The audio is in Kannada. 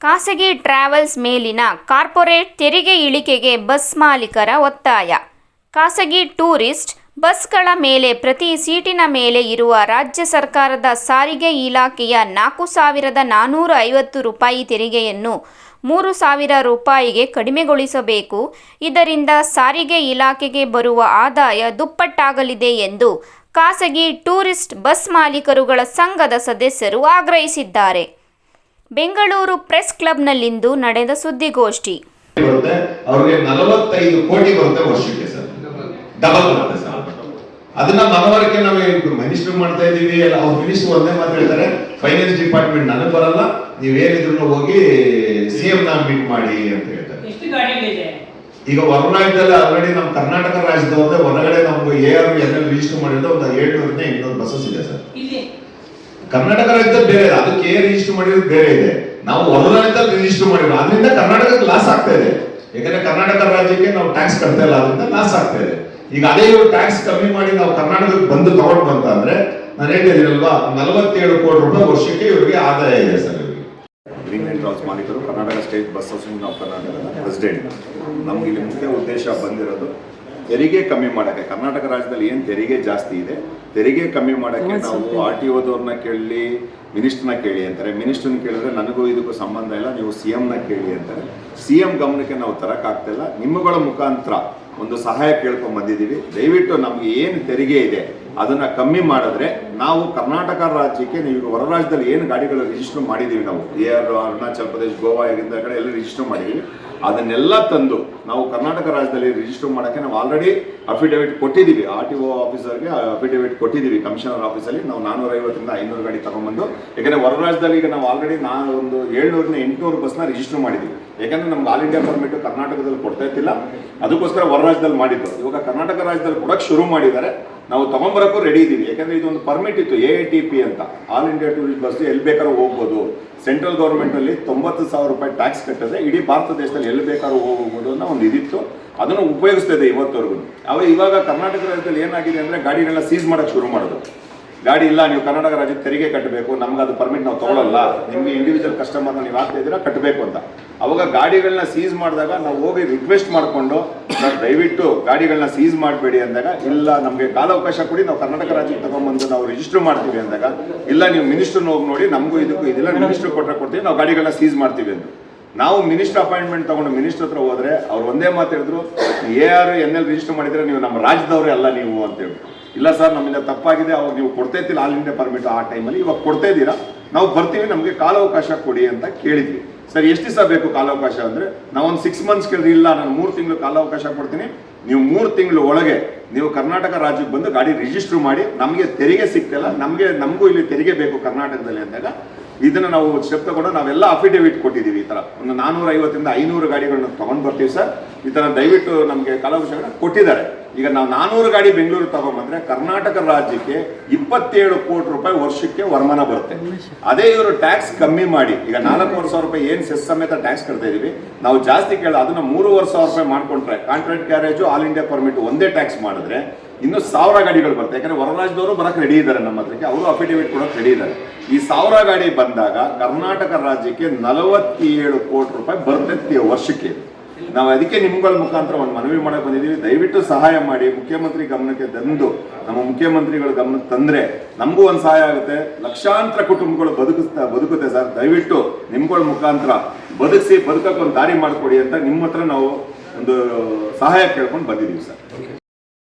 ಖಾಸಗಿ ಟ್ರಾವೆಲ್ಸ್ ಮೇಲಿನ ಕಾರ್ಪೊರೇಟ್ ತೆರಿಗೆ ಇಳಿಕೆಗೆ ಬಸ್ ಮಾಲೀಕರ ಒತ್ತಾಯ. ಖಾಸಗಿ ಟೂರಿಸ್ಟ್ ಬಸ್ಗಳ ಮೇಲೆ ಪ್ರತಿ ಸೀಟಿನ ಮೇಲೆ ಇರುವ ರಾಜ್ಯ ಸರ್ಕಾರದ ಸಾರಿಗೆ ಇಲಾಖೆಯ ನಾಲ್ಕು ಸಾವಿರದ ನಾನ್ನೂರ ಐವತ್ತು ರೂಪಾಯಿ ತೆರಿಗೆಯನ್ನು ಮೂರು ಸಾವಿರ ರೂಪಾಯಿಗೆ ಕಡಿಮೆಗೊಳಿಸಬೇಕು. ಇದರಿಂದ ಸಾರಿಗೆ ಇಲಾಖೆಗೆ ಬರುವ ಆದಾಯ ದುಪ್ಪಟ್ಟಾಗಲಿದೆ ಎಂದು ಖಾಸಗಿ ಟೂರಿಸ್ಟ್ ಬಸ್ ಮಾಲೀಕರುಗಳ ಸಂಘದ ಸದಸ್ಯರು ಆಗ್ರಹಿಸಿದ್ದಾರೆ. ಬೆಂಗಳೂರು ಪ್ರೆಸ್ ಕ್ಲಬ್ನಲ್ಲಿಂದು ನಡೆದ ಸುದ್ದಿಗೋಷ್ಠಿ. ಬರುತ್ತೆ. ಅವ್ರಿಗೆ ನಲವತ್ತೈದು ಕೋಟಿ ಬರುತ್ತೆ ವರ್ಷಕ್ಕೆ ಸರ್. ಡಬಲ್ ಬರುತ್ತೆ ಸರ್. ಅದನ್ನ ಮನವರಿಕೆ ನಾವು ಮಿನಿಸ್ಟರ್ ಮಾಡ್ತಾ ಇದೀವಿ ಅಲ್ಲ ಅವ್ರು ಮಿನಿಸ್ಟರ್ ಒಂದೇ ಮಾತು ಹೇಳ್ತಾರೆ. ಫೈನಾನ್ಸ್ ಡಿಪಾರ್ಟ್ಮೆಂಟ್ ನನಗೆ ಬರಲ್ಲ ನೀವೇನಿದ್ರು ಹೋಗಿ ಸಿ ಎಂ ನ ಮೀಟ್ ಮಾಡಿ ಅಂತ ಹೇಳ್ತಾರೆ. ಈಗ ಹೊರನಾಡಿದಲ್ಲಿ ಆಲ್ರೆಡಿ ನಮ್ಮ ಕರ್ನಾಟಕ ರಾಜ್ಯದವ್ರದ್ದೇ ಹೊರಗಡೆ ನಮ್ಗೆ ಎ ಆರ್ ಎಲ್ ರಿಜಿಸ್ಟರ್ ಮಾಡಿದ್ರೆ ಒಂದು ಏಳ್ನೂರಿಂದ ಎಂಟ್ನೂರು ಬಸ್ಸಸ್ ಇದೆ ಸರ್. ಕರ್ನಾಟಕ ರಾಜ್ಯದಲ್ಲಿ ಬೇರೆ ಇದೆ. ಅದಕ್ಕೆ ರಿಜಿಸ್ಟರ್ ಮಾಡಿರೋದು ಬೇರೆ ಇದೆ. ನಾವು ಹೊರ ರಾಜ್ಯದಲ್ಲಿ ರಿಜಿಸ್ಟರ್ ಮಾಡಿರೋ ಅದರಿಂದ ಕರ್ನಾಟಕಕ್ಕೆ ಲಾಸ್ ಆಗ್ತಾ ಇದೆ. ಯಾಕಂದ್ರೆ ಕರ್ನಾಟಕ ರಾಜ್ಯಕ್ಕೆ ನಾವು ಟ್ಯಾಕ್ಸ್ ಕಟ್ತಾ ಇಲ್ಲ. ಅದರಿಂದ ಲಾಸ್ ಆಗ್ತಾ ಇದೆ. ಈಗ ಅದೇ ಇವರು ಟ್ಯಾಕ್ಸ್ ಕಮ್ಮಿ ಮಾಡಿ ನಾವು ಕರ್ನಾಟಕಕ್ಕೆ ಬಂದು ತಗೊಂಡು ಬಂತ ಅಂದ್ರೆ ನಾನು ಹೇಳ್ತಿದ್ದೀನಲ್ವಾ ನಲವತ್ತೇಳು ಕೋಟಿ ರೂಪಾಯಿ ವರ್ಷಕ್ಕೆ ಇವರಿಗೆ ಆದಾಯ ಇದೆ ಸರ್ ಮಾಲೀಕರು Karnataka state bus association of ಕರ್ನಾಟಕದ ಪ್ರೆಸಿಡೆಂಟ್ ನಮ್ಗೆ ಇಲ್ಲಿ ಮುಖ್ಯ ಉದ್ದೇಶ ಬಂದಿರೋದು ತೆರಿಗೆ ಕಮ್ಮಿ ಮಾಡೋಕ್ಕೆ ಕರ್ನಾಟಕ ರಾಜ್ಯದಲ್ಲಿ ಏನು ತೆರಿಗೆ ಜಾಸ್ತಿ ಇದೆ ತೆರಿಗೆ ಕಮ್ಮಿ ಮಾಡೋಕ್ಕೆ ನಾವು ಆರ್ ಟಿ ಓದವ್ರನ್ನ ಕೇಳಿ ಮಿನಿಸ್ಟರ್ನ ಕೇಳಿ ಅಂತಾರೆ. ಮಿನಿಸ್ಟರ್ನ ಕೇಳಿದ್ರೆ ನನಗೂ ಇದಕ್ಕೂ ಸಂಬಂಧ ಇಲ್ಲ ನೀವು ಸಿ ಎಮ್ನ ಕೇಳಿ ಅಂತಾರೆ. ಸಿ ಎಂ ಗಮನಕ್ಕೆ ನಾವು ತರೋಕ್ಕಾಗ್ತಿಲ್ಲ ನಿಮ್ಮಗಳ ಮುಖಾಂತರ ಒಂದು ಸಹಾಯ ಕೇಳ್ಕೊಂಡ್ ಬಂದಿದ್ದೀವಿ. ದಯವಿಟ್ಟು ನಮಗೆ ಏನು ತೆರಿಗೆ ಇದೆ ಅದನ್ನ ಕಮ್ಮಿ ಮಾಡಿದ್ರೆ ನಾವು ಕರ್ನಾಟಕ ರಾಜ್ಯಕ್ಕೆ ನೀವು ಹೊರ ರಾಜ್ಯದಲ್ಲಿ ಏನು ಗಾಡಿಗಳು ರಿಜಿಸ್ಟರ್ ಮಾಡಿದ್ದೀವಿ ನಾವು? ಎ ಆರ್ ಅರುಣಾಚಲ್ ಪ್ರದೇಶ್ ಗೋವಾ ಕಡೆ ಎಲ್ಲ ರಿಜಿಸ್ಟರ್ ಮಾಡಿದ್ದೀವಿ. ಅದನ್ನೆಲ್ಲ ತಂದು ನಾವು ಕರ್ನಾಟಕ ರಾಜ್ಯದಲ್ಲಿ ರಿಜಿಸ್ಟರ್ ಮಾಡೋಕ್ಕೆ ನಾವು ಆಲ್ರೆಡಿ ಅಫಿಡವಿಟ್ ಕೊಟ್ಟಿದ್ದೀವಿ. ಆರ್ ಟಿ ಒ ಆಫೀಸರ್ಗೆ ಅಫಿಡವಿಟ್ ಕೊಟ್ಟಿದ್ದೀವಿ. ಕಮಿಷನರ್ ಆಫೀಸಲ್ಲಿ ನಾವು ನಾನ್ನೂರ ಐವತ್ತರಿಂದ ಐನೂರು ಗಾಡಿ ತಗೊಂಡ್ಬಂದು. ಯಾಕಂದರೆ ಹೊರ ರಾಜ್ಯದಲ್ಲಿ ಈಗ ನಾವು ಆಲ್ರೆಡಿ ನಾನು ಒಂದು ಏಳ್ನೂರಿಂದ ಎಂಟುನೂರು ಬಸ್ನ ರಿಜಿಸ್ಟರ್ ಮಾಡಿದ್ದೀವಿ. ಯಾಕಂದರೆ ನಮ್ಗೆ ಆಲ್ ಇಂಡಿಯಾ ಪರ್ಮಿಟ್ ಕರ್ನಾಟಕದಲ್ಲಿ ಕೊಡ್ತಾ ಇರ್ತಿಲ್ಲ ಅದಕ್ಕೋಸ್ಕರ ಹೊರ ರಾಜ್ಯದಲ್ಲಿ ಮಾಡಿದ್ದು. ಇವಾಗ ಕರ್ನಾಟಕ ರಾಜ್ಯದಲ್ಲಿ ಕೊಡೋಕ್ಕೆ ಶುರು ಮಾಡಿದ್ದಾರೆ. ನಾವು ತಗೊಂಬರಕ್ಕೂ ರೆಡಿ ಇದ್ದೀವಿ. ಯಾಕಂದರೆ ಇದೊಂದು ಪರ್ಮಿಟ್ ಇತ್ತು ಎ ಟಿ ಪಿ ಅಂತ. ಆಲ್ ಇಂಡಿಯಾ ಟೂರಿಸ್ಟ್ ಬಸ್ ಎಲ್ಲಿ ಬೇಕಾದ್ರೂ ಹೋಗ್ಬೋದು. ಸೆಂಟ್ರಲ್ ಗೌರ್ಮೆಂಟಲ್ಲಿ ತೊಂಬತ್ತು ಸಾವಿರ ರೂಪಾಯಿ ಟ್ಯಾಕ್ಸ್ ಕಟ್ಟಿದ್ರೆ ಇಡೀ ಭಾರತ ದೇಶದಲ್ಲಿ ಎಲ್ಲಿ ಬೇಕಾದ್ರೂ ಹೋಗ್ಬೋದು ಅನ್ನೋ ಒಂದು ಇದಿತ್ತು. ಅದನ್ನು ಉಪಯೋಗಿಸ್ತಾ ಇದೆ ಇವತ್ತವರೆಗೂ. ಅವ ಇವಾಗ ಕರ್ನಾಟಕ ರಾಜ್ಯದಲ್ಲಿ ಏನಾಗಿದೆ ಅಂದ್ರೆ ಗಾಡಿನೆಲ್ಲ ಸೀಸ್ ಮಾಡಕ್ಕೆ ಶುರು ಮಾಡೋದು. ಗಾಡಿ ಇಲ್ಲ, ನೀವು ಕರ್ನಾಟಕ ರಾಜ್ಯಕ್ಕೆ ತೆರಿಗೆ ಕಟ್ಟಬೇಕು, ನಮ್ಗೆ ಅದು ಪರ್ಮಿಟ್ ನಾವು ತಗೊಳ್ಳಲ್ಲ ನಿಮಗೆ ಇಂಡಿವಿಜುವಲ್ ಕಸ್ಟಮರ್ನ ನೀವು ಆಗ್ತಾ ಇದ್ದೀರಾ, ಕಟ್ಟಬೇಕು ಅಂತ. ಅವಾಗ ಗಾಡಿಗಳನ್ನ ಸೀಸ್ ಮಾಡಿದಾಗ ನಾವು ಹೋಗಿ ರಿಕ್ವೆಸ್ಟ್ ಮಾಡಿಕೊಂಡು, ನಾವು ದಯವಿಟ್ಟು ಗಾಡಿಗಳನ್ನ ಸೀಸ್ ಮಾಡಬೇಡಿ ಅಂದಾಗ, ಇಲ್ಲ, ನಮಗೆ ಕಾಲಾವಕಾಶ ಕೊಡಿ, ನಾವು ಕರ್ನಾಟಕ ರಾಜ್ಯಕ್ಕೆ ತಗೊಂಡ್ಬಂದು ನಾವು ರಿಜಿಸ್ಟರ್ ಮಾಡ್ತೀವಿ ಅಂದಾಗ, ಇಲ್ಲ, ನೀವು ಮಿನಿಸ್ಟರ್ನ ಹೋಗಿ ನೋಡಿ, ನಮಗೂ ಇದಕ್ಕೂ ಇದಿಲ್ಲ ಮಿನಿಸ್ಟರ್ ಕೊಟ್ಟರೆ ಕೊಡ್ತೀವಿ, ನಾವು ಗಾಡಿಗಳನ್ನ ಸೀಸ್ ಮಾಡ್ತೀವಿ ಅಂತ ನಾವು ಮಿನಿಸ್ಟರ್ ಅಪಾಯಿಂಟ್ಮೆಂಟ್ ತಗೊಂಡು ಮಿನಿಸ್ಟರ್ ಹತ್ರ ಹೋದ್ರೆ ಅವ್ರು ಒಂದೇ ಮಾತು ಹೇಳಿದ್ರು, A R N L register ಮಾಡಿದ್ರೆ ನೀವು ನಮ್ಮ ರಾಜ್ಯದವರೇ ಅಲ್ಲ ನೀವು ಅಂತ ಹೇಳ್ಬಿಟ್ಟು. ಇಲ್ಲ ಸರ್, ನಮ್ಮಿಂದ ತಪ್ಪಾಗಿದೆ, ಅವಾಗ ನೀವು ಕೊಡ್ತಾ ಆಲ್ ಇಂಡಿಯಾ ಪರ್ಮಿಟ್ ಆ ಟೈಮಲ್ಲಿ ಇವಾಗ ಕೊಡ್ತಾ ಇದ್ದೀರಾ, ನಾವು ಬರ್ತೀವಿ, ನಮಗೆ ಕಾಲಾವಕಾಶ ಕೊಡಿ ಅಂತ ಕೇಳಿದ್ವಿ. ಸರ್, ಎಷ್ಟು ದಿವಸ ಬೇಕು ಕಾಲಾವಕಾಶ ಅಂದ್ರೆ ನಾವೊಂದು ಸಿಕ್ಸ್ ಮಂತ್ಸ್ ಕೇಳಿದ್ರೆ ಇಲ್ಲ, ನಾನು ಮೂರು ತಿಂಗಳು ಕಾಲಾವಕಾಶ ಕೊಡ್ತೀನಿ, ನೀವು ಮೂರು ತಿಂಗಳು ಒಳಗೆ ನೀವು ಕರ್ನಾಟಕ ರಾಜ್ಯಕ್ಕೆ ಬಂದು ಗಾಡಿ ರಿಜಿಸ್ಟರ್ ಮಾಡಿ, ನಮಗೆ ತೆರಿಗೆ ಸಿಕ್ತಲ್ಲ ನಮಗೆ, ನಮಗೂ ಇಲ್ಲಿ ತೆರಿಗೆ ಬೇಕು ಕರ್ನಾಟಕದಲ್ಲಿ ಅಂದಾಗ ಇದನ್ನ ನಾವು ಸ್ಟೆಪ್ ತಗೊಂಡು ನಾವೆಲ್ಲ ಅಫಿಡೇವಿಟ್ ಕೊಟ್ಟಿದ್ದೀವಿ ಈ ತರ. ಒಂದು ನಾನೂರ ಐವತ್ತರಿಂದ ಐನೂರು ಗಾಡಿಗಳನ್ನ ತಗೊಂಡ್ ಬರ್ತೀವಿ ಸರ್. ಈ ತರ ದಯವಿಟ್ಟು ನಮಗೆ ಕಾಲಾವಕಾಶಗಳನ್ನ ಕೊಟ್ಟಿದ್ದಾರೆ. ಈಗ ನಾವು ನಾನೂರು ಗಾಡಿ ಬೆಂಗಳೂರು ತಗೊಂಡ್ಬಂದ್ರೆ ಕರ್ನಾಟಕ ರಾಜ್ಯಕ್ಕೆ ಇಪ್ಪತ್ತೇಳು ಕೋಟಿ ರೂಪಾಯಿ ವರ್ಷಕ್ಕೆ ವರಮಾನ ಬರುತ್ತೆ. ಅದೇ ಇವರು ಟ್ಯಾಕ್ಸ್ ಕಮ್ಮಿ ಮಾಡಿ, ಈಗ ನಾಲ್ಕೂವರೆ ಸಾವಿರ ರೂಪಾಯಿ ಏನು ಸೆಸ್ ಸಮೇತ ಟ್ಯಾಕ್ಸ್ ಕಟ್ತಾ ಇದೀವಿ, ನಾವು ಜಾಸ್ತಿ ಕೇಳ ಅದನ್ನ ಮೂರುವರೆ ಸಾವಿರ ರೂಪಾಯಿ ಮಾಡ್ಕೊಂಡ್ರೆ contract carriage all India permit ಒಂದೇ ಟ್ಯಾಕ್ಸ್ ಮಾಡಿದ್ರೆ ಇನ್ನು ಸಾವಿರ ಗಾಡಿಗಳು ಬರ್ತವೆ. ಯಾಕಂದ್ರೆ ಹೊರ ರಾಜ್ಯದವರು ಬರಕ್ಕೆ ರೆಡಿ ಇದ್ದಾರೆ ನಮ್ಮ ಹತ್ರಕ್ಕೆ. ಅವರು ಅಫಿಡೇವಿಟ್ ಕೊಡಕ್ಕೆ ರೆಡಿ ಇದ್ದಾರೆ. ಈ ಸಾವಿರ ಗಾಡಿ ಬಂದಾಗ ಕರ್ನಾಟಕ ರಾಜ್ಯಕ್ಕೆ ನಲವತ್ತೇಳು ಕೋಟಿ ರೂಪಾಯಿ ಬರ್ತೈತಿ ವರ್ಷಕ್ಕೆ. ನಾವು ಅದಕ್ಕೆ ನಿಮ್ಗಳ ಮುಖಾಂತರ ಒಂದು ಮನವಿ ಮಾಡಕ್ಕೆ ಬಂದಿದ್ದೀವಿ ದಯವಿಟ್ಟು ಸಹಾಯ ಮಾಡಿ. ಮುಖ್ಯಮಂತ್ರಿ ಗಮನಕ್ಕೆ ತಂದು ನಮ್ಮ ಮುಖ್ಯಮಂತ್ರಿಗಳ ಗಮನಕ್ಕೆ ತಂದ್ರೆ ನಮಗೂ ಒಂದು ಸಹಾಯ ಆಗುತ್ತೆ. ಲಕ್ಷಾಂತರ ಕುಟುಂಬಗಳು ಬದುಕಿಸ್ತಾ ಬದುಕುತ್ತೆ ಸರ್. ದಯವಿಟ್ಟು ನಿಮ್ಗಳ ಮುಖಾಂತರ ಬದುಕಿಸಿ, ಬದುಕಕ್ಕೆ ಒಂದು ದಾರಿ ಮಾಡಿಕೊಡಿ ಅಂತ ನಿಮ್ಮ ಹತ್ರ ನಾವು ಒಂದು ಸಹಾಯ ಕೇಳ್ಕೊಂಡು ಬಂದಿದ್ದೀವಿ ಸರ್.